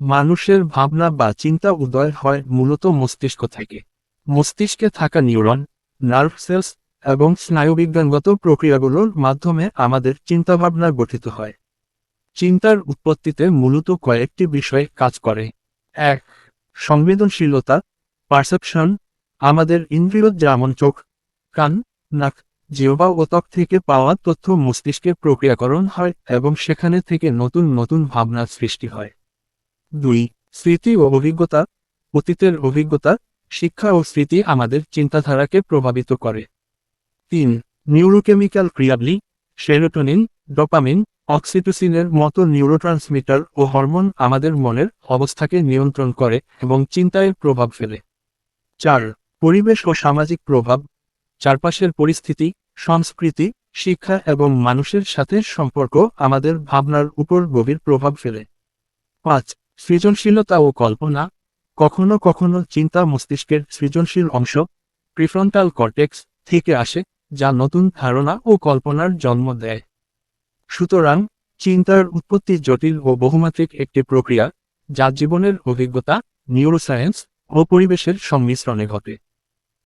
মানুষের ভাবনা বা চিন্তা উদয় হয় মূলত মস্তিষ্ক থেকে। মস্তিষ্কে থাকা নিউরন নার্ভ সেলস এবং স্নায়ুবিজ্ঞানগত প্রক্রিয়াগুলোর মাধ্যমে আমাদের চিন্তাভাবনা গঠিত হয়। চিন্তার উৎপত্তিতে মূলত কয়েকটি বিষয় কাজ করে। এক, সংবেদনশীলতা পারসেপশন আমাদের ইন্দ্রিয় যেমন চোখ, কান, নাক, জিহ্বা ও ত্বক থেকে পাওয়া তথ্য মস্তিষ্কে প্রক্রিয়াকরণ হয় এবং সেখানে থেকে নতুন নতুন ভাবনার সৃষ্টি হয়। দুই, স্মৃতি ও অভিজ্ঞতা, অতীতের অভিজ্ঞতা, শিক্ষা ও স্মৃতি আমাদের চিন্তাধারাকে প্রভাবিত করে। তিন, নিউরোকেমিক্যাল ক্রিয়াবলি, সেরোটোনিন, ডোপামিন, অক্সিটোসিনের মতো নিউরোট্রান্সমিটার ও হরমোন আমাদের মনের অবস্থাকে নিয়ন্ত্রণ করে এবং চিন্তায় প্রভাব ফেলে। চার, পরিবেশ ও সামাজিক প্রভাব, চারপাশের পরিস্থিতি, সংস্কৃতি, শিক্ষা এবং মানুষের সাথে সম্পর্ক আমাদের ভাবনার উপর গভীর প্রভাব ফেলে। পাঁচ সৃজনশীলতা ও কল্পনা, কখনো কখনো চিন্তা মস্তিষ্কের সৃজনশীল অংশ, প্রিফ্রন্টাল কর্টেক্স থেকে আসে, যা নতুন ধারণা ও কল্পনার জন্ম দেয়। সুতরাং, চিন্তার উৎপত্তি জটিল ও বহুমাত্রিক একটি প্রক্রিয়া, যা জীবনের অভিজ্ঞতা নিউরোসায়েন্স ও পরিবেশের সংমিশ্রণে ঘটে।